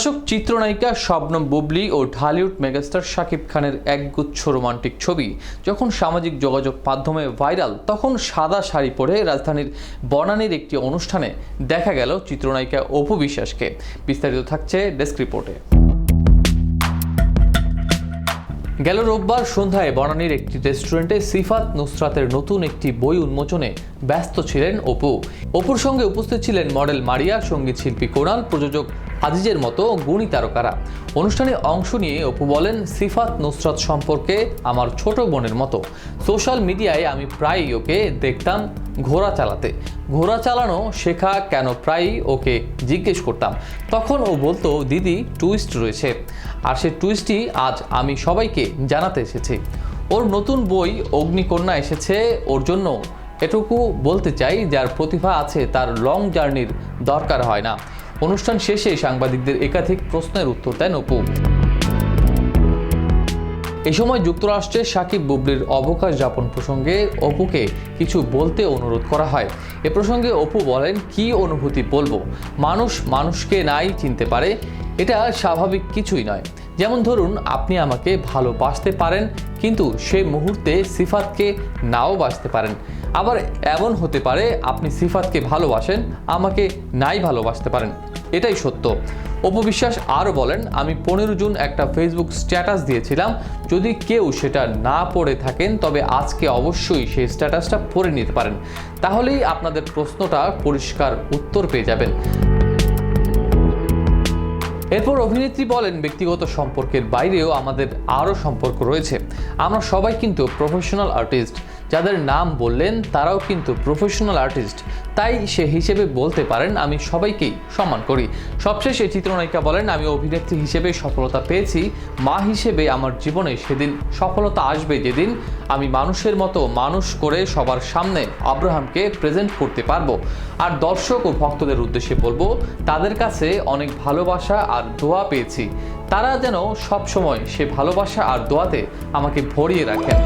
দর্শক, চিত্রনায়িকা শবনম বুবলি ও ঢালিউড মেগাস্টার শাকিব খানের একগুচ্ছ রোমান্টিক ছবি। যখন সামাজিক যোগাযোগ মাধ্যমে ভাইরাল, তখন সাদা শাড়ি পরে রাজধানীর বনানীর একটি অনুষ্ঠানে দেখা গেল চিত্রনায়িকা অপু বিশ্বাসকে। বিস্তারিত থাকছে ডেস্ক রিপোর্টে। গেল রোববার সন্ধ্যায় বনানীর একটি রেস্টুরেন্টে সিফাত নুসরাতের নতুন একটি বই উন্মোচনে ব্যস্ত ছিলেন অপু। অপুর সঙ্গে উপস্থিত ছিলেন মডেল মারিয়া সংগীত শিল্পী কোনাল প্রযোজক আজিজের মতো গুণী তারকারা। অনুষ্ঠানে অংশ নিয়ে অপু বলেন, সিফাত নুসরাত সম্পর্কে আমার ছোট বোনের মতো। সোশ্যাল মিডিয়ায় আমি প্রায়ই ওকে দেখতাম ঘোড়া চালাতে। ঘোড়া চালানো শেখা কেন প্রায়ই ওকে জিজ্ঞেস করতাম। তখন ও বলতো, দিদি টুইস্ট রয়েছে। আর সে টুইস্টই আজ আমি সবাইকে জানাতে এসেছি। ওর নতুন বই অগ্নিকন্যা এসেছে। ওর জন্য এটুকু বলতে চাই, যার প্রতিভা আছে তার লং জার্নির দরকার হয় না। অনুষ্ঠান শেষে সাংবাদিকদের একাধিক প্রশ্নের উত্তর দেন অপু। এ সময় যুক্তরাষ্ট্রে সাকিব বুবলির অবকাশ যাপন প্রসঙ্গে অপুকে কিছু বলতে অনুরোধ করা হয়। এ প্রসঙ্গে অপু বলেন, কি অনুভূতি বলব? মানুষ মানুষকে নাই চিনতে পারে। এটা স্বাভাবিক কিছুই নয়। যেমন ধরুন, আপনি আমাকে ভালোবাসতে পারেন, কিন্তু সে মুহূর্তে সিফাতকে নাও বাসতে পারেন। আবার এমন হতে পারে, আপনি সিফাতকে ভালোবাসেন, আমাকে নাই ভালোবাসতে পারেন। এটাই সত্য। অপবিশ্বাস আরও বলেন, আমি পনেরো জুন একটা ফেসবুক স্ট্যাটাস দিয়েছিলাম। যদি কেউ সেটা না পড়ে থাকেন, তবে আজকে অবশ্যই সেই স্ট্যাটাসটা পড়ে নিতে পারেন। তাহলেই আপনাদের প্রশ্নটা পরিষ্কার উত্তর পেয়ে যাবেন। এরপর অভিনেত্রী বলেন, ব্যক্তিগত সম্পর্কের বাইরেও আমাদের আরও সম্পর্ক রয়েছে। আমরা সবাই কিন্তু প্রফেশনাল আর্টিস্ট যাদের নাম বললেন, তারাও কিন্তু প্রফেশনাল আর্টিস্ট তাই সে হিসেবে বলতে পারেন, আমি সবাইকেই সম্মান করি। সবশেষে চিত্রনায়িকা বলেন, আমি অভিনেত্রী হিসেবে সফলতা পেয়েছি। মা হিসেবে আমার জীবনে সেদিন সফলতা আসবে যেদিন আমি মানুষের মতো মানুষ করে সবার সামনে আব্রাহামকে প্রেজেন্ট করতে পারব। আর দর্শক ও ভক্তদের উদ্দেশ্যে বলব, তাদের কাছে অনেক ভালোবাসা আর দোয়া পেয়েছি। তারা যেন সব সময় সে ভালোবাসা আর দোয়াতে আমাকে ভরিয়ে রাখেন।